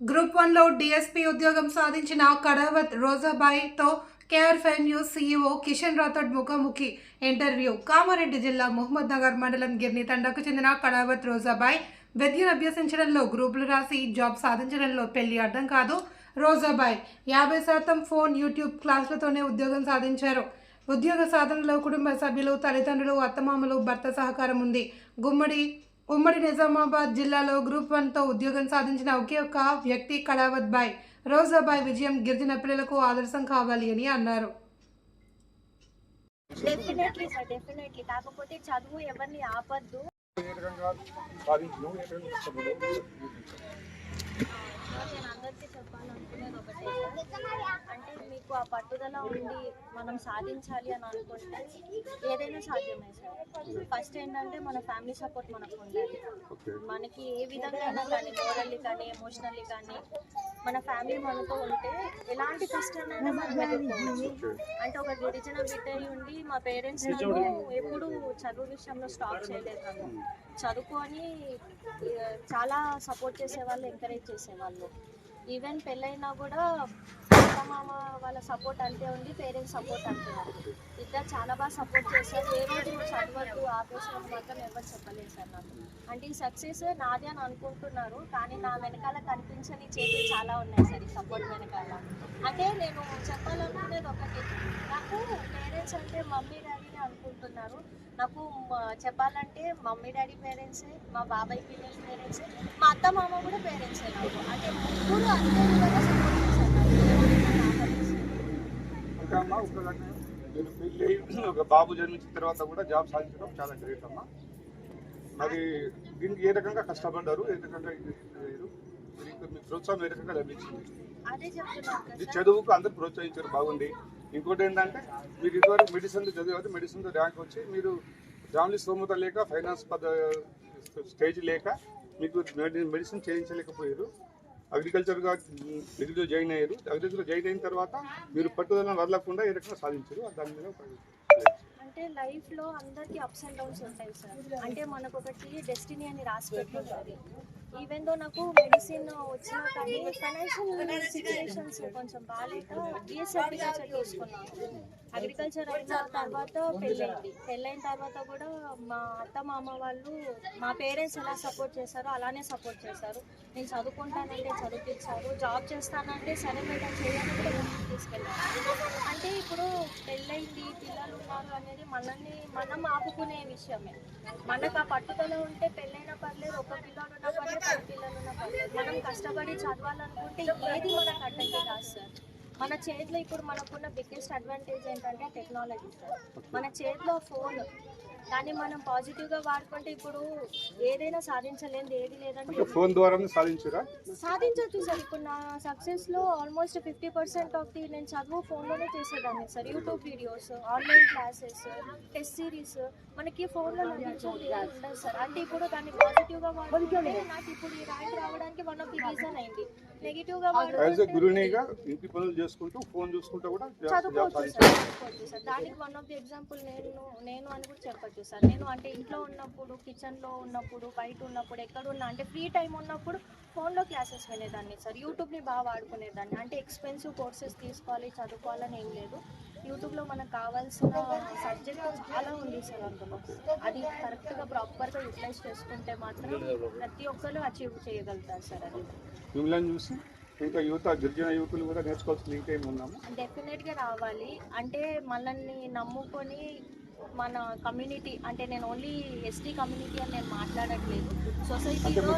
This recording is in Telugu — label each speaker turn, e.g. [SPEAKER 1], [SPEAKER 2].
[SPEAKER 1] గ్రూప్ వన్లో డీఎస్పీ ఉద్యోగం సాధించిన కడావత్ రోజాబాయితో కేఆర్ఫై న్యూస్ సీఈఓ కిషన్ రాథోడ్ ముఖాముఖి ఇంటర్వ్యూ. కామారెడ్డి జిల్లా మహమ్మద్ నగర్ మండలం గిర్ని తండకు చెందిన కడావత్ రోజాబాయ్ విద్యను అభ్యసించడంలో గ్రూపులు రాసి జాబ్ సాధించడంలో పెళ్ళి అర్థం కాదు. రోజాబాయ్ యాభై శాతం ఫోన్ యూట్యూబ్ క్లాసులతోనే ఉద్యోగం సాధించారు. ఉద్యోగ సాధనలో కుటుంబ సభ్యులు తల్లిదండ్రులు అత్తమామలు భర్త సహకారం ఉంది. గుమ్మడి ఉమ్మడి నిజామాబాద్ జిల్లాలో గ్రూప్ వన్తో ఉద్యోగం సాధించిన ఒకే ఒక్క వ్యక్తి కడావత్ బాయ్ రోజాబాయ్ విజయం గిరిజన పిల్లలకు ఆదర్శం కావాలి అని అన్నారు.
[SPEAKER 2] డెఫినెట్లీ సార్ డెఫినెట్లీ కాకపోతే చదువు ఎవరిని ఆపద్దు.
[SPEAKER 3] ఏ రకంగా సాధించడం ఏ రకంగా కష్టపడడం
[SPEAKER 2] నేను అందరికీ చెప్పాలనుకునేది ఒకటే ఆ పట్టుదల ఉండి మనం సాధించాలి అని అనుకుంటే ఏదైనా సాధ్యమే సార్. ఫస్ట్ ఏంటంటే మన ఫ్యామిలీ సపోర్ట్ మనకు ఉండాలి. మనకి ఏ విధంగా అయినా కానీ మోరల్లీ కానీ ఎమోషనల్లీ కానీ మన ఫ్యామిలీ మనతో ఉంటే ఎలాంటి కష్టాన్నైనా మనం ఎదుర్కోవచ్చు. అంటే ఒక గిరిజన బిడ్డ అయి ఉండి మా పేరెంట్స్ నన్ను ఎప్పుడు చదువు విషయంలో స్టాప్ చేయలేదు నన్ను. చదువుకొని ఆ, చాలా సపోర్ట్ చేసేవాళ్ళు ఎంకరేజ్ చేసేవాళ్ళు. ఈవెన్ పెళ్ళైనా కూడా మామ వాళ్ళ సపోర్ట్ అంతే ఉంది పేరెంట్స్ సపోర్ట్ అంతే ఉంది. ఇద్దరు చాలా బాగా సపోర్ట్ చేశారు. ఏ రోజు నువ్వు చదవద్దు ఆపేసినట్టు మాత్రం ఎవరు చెప్పలేదు సార్ నాకు. అంటే ఈ సక్సెస్ నాది అని అనుకుంటున్నారు కానీ నా వెనకాల కనిపించని చేతులు చాలా ఉన్నాయి సార్ ఈ సపోర్ట్ వెనకాల. అంటే నేను చెప్పాలనుకునేది ఒకటి. నాకు పేరెంట్స్ అంటే మమ్మీ డాడీని అనుకుంటున్నారు. నాకు చెప్పాలంటే మమ్మీ డాడీ పేరెంట్సే మా బాబాయ్ పిల్లల పేరెంట్సే మా అత్త మామ కూడా పేరెంట్సే నాకు అంటే ముగ్గురు అంతే విధంగా సపోర్ట్ చేశారు నాకు. ఏమైనా నాకు అనిపిస్తుంది.
[SPEAKER 3] ఇంకా అమ్మా ఒక పెళ్ళి బాబు జన్మించిన తర్వాత కూడా జాబ్ సాధించడం చాలా గ్రేట్ అమ్మా. మరి దీనికి ఏ రకంగా కష్టపడ్డారు? ఏ రకంగా మీ ప్రోత్సాహం ఏ రకంగా లభించింది. చదువుకు అందరు ప్రోత్సహించారు బాగుంది. ఇంకోటి ఏంటంటే మీరు ఇదివరకు మెడిసిన్ చదివారు మెడిసిన్ ర్యాంక్ వచ్చి మీరు ఫ్యామిలీ స్తోమత లేక ఫైనాన్స్ పద స్టేజ్ లేక మీకు మెడి- మెడిసిన్ చేయించలేకపోయారు. అగ్రికల్చర్గా డిగ్రీలో జాయిన్ అయ్యారు. అగ్రికల్చర్లో జాయిన్ అయిన తర్వాత మీరు పట్టుదలను వదలకుండా ఏ రకంగా సాధించారు? దాని మీద
[SPEAKER 2] అంటే లైఫ్లో అందరికి అప్స్ అండ్ డౌన్స్ ఉంటాయి సార్. అంటే మనకు ఒకటి డెస్టినీ అని రాసి పెట్టుంటుంది ఈవెన్ దో నాకు మెడిసిన్ వచ్చినా కానీ ఫైనాన్షియల్ సిచ్యువేషన్స్ కొంచెం బాగాలేక బిఎస్ అగ్రికల్చర్ తీసుకున్నాను అగ్రికల్చర్ అయిన తర్వాత పెళ్ళైంది. పెళ్ళైన తర్వాత కూడా మా అత్త మామ వాళ్ళు మా పేరెంట్స్ ఎలా సపోర్ట్ చేశారో అలానే సపోర్ట్ చేశారు. నేను చదువుకుంటానంటే చదివించారు జాబ్ చేస్తానంటే సరే మేడం చేయాలని తీసుకెళ్ళారు. అంటే ఇప్పుడు పెళ్ళైంది పిల్లలు ఉన్నారు అనేది మనల్ని మనం ఆపుకునే విషయమే. మనకు ఆ పట్టుదల ఉంటే పెళ్ళైనా పర్లేదు ఒక పిల్లలు ఉన్న పర్లేదు మనం కష్టపడి చదవాలనుకుంటే ఏది మనకు అడ్డంకి కాదు సార్. మన చేతిలో ఇప్పుడు మనకున్న బిగ్గెస్ట్ అడ్వాంటేజ్ ఏంటంటే టెక్నాలజీ సార్. మన చేతిలో ఫోన్ కానీ మనం పాజిటివ్గా వాడుకుంటే ఇప్పుడు ఏదైనా సాధించలేనిది ఏది లేదంటే
[SPEAKER 3] ఫోన్ ద్వారానే సాధించారా?
[SPEAKER 2] సాధించవచ్చు సార్. ఇప్పుడు నా సక్సెస్లో almost fifty percent of the నేను చదువు ఫోన్లోనే చేసేదాన్ని sir. YouTube videos online classes test series మనకి ఫోన్లో లభించేది సార్. అంటే ఇప్పుడు దాన్ని పాజిటివ్గా వాడుకుంటే నాకు ఇప్పుడు ఈ ర్యాంక్ రావడానికి వన్ ఆఫ్ ది రీజన్ అయింది. నెగిటివ్గా
[SPEAKER 3] యాజ్ ఎ
[SPEAKER 2] వాడుకుంటే
[SPEAKER 3] గురునిగా ఇంటి పనులు చేసుకుంటూ ఫోన్ చూసుకుంటూ కూడా
[SPEAKER 2] చదువుకోవచ్చు సార్ చదువుకోవచ్చు సార్. దానికి వన్ ఆఫ్ ది ఎగ్జాంపుల్ నేను నేను అని కూడా చెప్పొచ్చు సార్ నేను అంటే ఇంట్లో ఉన్నప్పుడు కిచెన్లో ఉన్నప్పుడు బయట ఉన్నప్పుడు ఎక్కడున్నా అంటే ఫ్రీ టైం ఉన్నప్పుడు ఫోన్లో క్లాసెస్ వినేదాన్ని సార్. యూట్యూబ్ని బాగా వాడుకునేదాన్ని. అంటే ఎక్స్పెన్సివ్ కోర్సెస్ తీసుకోవాలి చదువుకోవాలని ఏం లేదు. యూట్యూబ్లో మనకు కావాల్సిన సబ్జెక్ట్ చాలా ఉంది సార్ అందులో. అది కరెక్ట్గా ప్రాపర్గా యూటిలైజ్ చేసుకుంటే మాత్రం ప్రతి ఒక్కరు అచీవ్ చేయగలుగుతారు సార్ అది.
[SPEAKER 3] మిమ్మల్ని చూసి ఇంకా యువత గిరిజన యువకులు కూడా ఇంకేమి ఉన్నాము?
[SPEAKER 2] డెఫినెట్గా రావాలి. అంటే మనల్ని నమ్ముకొని మన కమ్యూనిటీ అంటే నేను ఓన్లీ ఎస్టీ కమ్యూనిటీ అని నేను మాట్లాడట్లేదు. సొసైటీలో